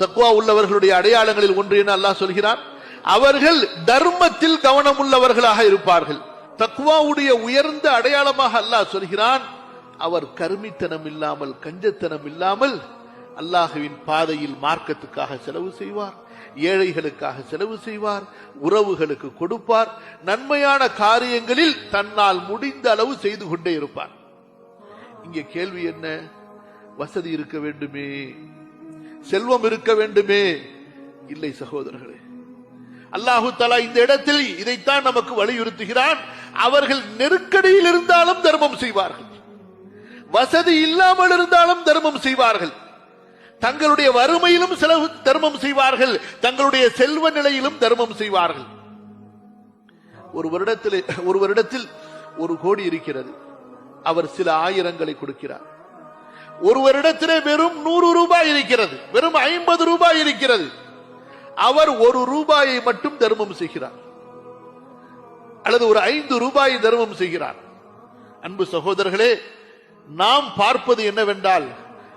தக்குவா உள்ளவர்களுடைய அடையாளங்களில் ஒன்று என அல்லாஹ் சொல்கிறான். அவர்கள் தர்மத்தில் கவனம் உள்ளவர்களாக இருப்பார்கள். தக்குவாவுடைய உயர்ந்த அடையாளமாக அல்லாஹ் சொல்கிறான் அவர் கருமித்தனம் இல்லாமல் கஞ்சத்தனம் இல்லாமல் அல்லாஹுவின் பாதையில் மார்க்கத்துக்காக செலவு செய்வார் ஏழைகளுக்காக செலவு செய்வார் உறவுகளுக்கு கொடுப்பார் நன்மையான காரியங்களில் தன்னால் முடிந்த அளவு செய்து கொண்டே இருப்பார். இங்கே கேள்வி என்ன? வசதி இருக்க வேண்டுமே? செல்வம் இருக்க வேண்டுமே? இல்லை சகோதரர்களே. அல்லாஹு தலா இந்த இடத்தில் இதைத்தான் நமக்கு வலியுறுத்துகிறான். அவர்கள் நெருக்கடியில் இருந்தாலும் தர்மம் செய்வார்கள். வசதி இல்லாமல் இருந்தாலும் தர்மம் செய்வார்கள். தங்களுடைய வறுமையிலும் செலவு தர்மம் செய்வார்கள். தங்களுடைய செல்வ நிலையிலும் தர்மம் செய்வார்கள். ஒரு வருடத்தில் ஒரு வருடத்தில் ஒரு கோடி இருக்கிறது. அவர் சில ஆயிரங்களை கொடுக்கிறார். ஒரு வருடத்திலே வெறும் நூறு ரூபாய் இருக்கிறது. வெறும் ஐம்பது ரூபாய் இருக்கிறது. அவர் ஒரு ரூபாயை மட்டும் தர்மம் செய்கிறார். அல்லது ஒரு ஐந்து ரூபாயை தர்மம் செய்கிறார். அன்பு சகோதரர்களே நாம் பார்ப்பது என்னவென்றால்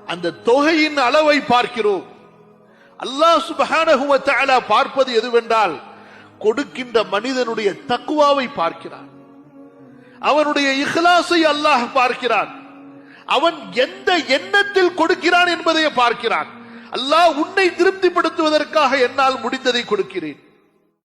அந்த தொகையின் அளவை பார்க்கிறோம். அல்லாஹ் சுப்ஹானஹு பார்ப்பது எதுவென்றால் கொடுக்கின்ற மனிதனுடைய தக்குவாவை பார்க்கிறான் அவனுடைய இஹ்லாசை அல்லாஹ் பார்க்கிறான். அவன் எந்த எண்ணத்தில் கொடுக்கிறான் என்பதை பார்க்கிறான். அல்லாஹ் உன்னை திருப்திப்படுத்துவதற்காக என்னால் முடிந்ததை கொடுக்கிறேன்.